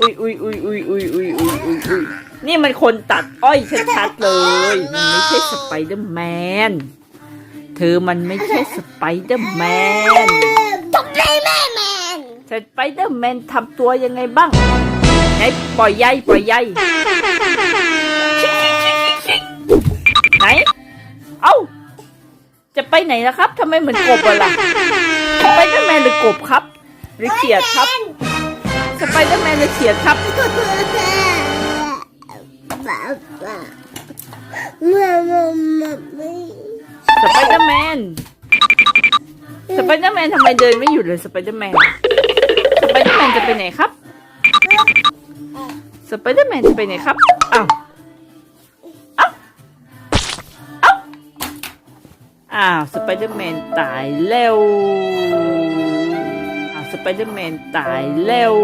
อุ้ยอุ้ยอุ้ยอุ้ยอุ้ยอุ้ยอุ้ยอุ้ยอุ้ยนี่มันคนตัดอ้อยชัดๆเลยมันไม่ใช่สไปเดอร์แมนเธอมันไม่ใช่สไปเดอร์แมนตบเลยแม่แมนสไปเดอร์แมนทำตัวยังไงบ้างไหนปล่อยใยปล่อยใยไหนเอ้าจะไปไหนล่ะครับทำไมเหมือนกบล่ะสไปเดอร์แมนหรือกบครับ หรือเขียดครับ สไปเดอร์แมนหรือเขียดครับบ้าบ้าแม่แม่แม่ไม่สไปเดอร์แมน สไปเดอร์แมนทำไมเดินไม่หยุดเลยสไปเดอร์แมน สไปเดอร์แมนจะไปไหนครับ สไปเดอร์แมนจะไปไหนครับ อ้าว อ้าว อ้าวอ้าวสไปเดอร์แมนตายแล้ว ไปเดอร์แมนตายเร็ว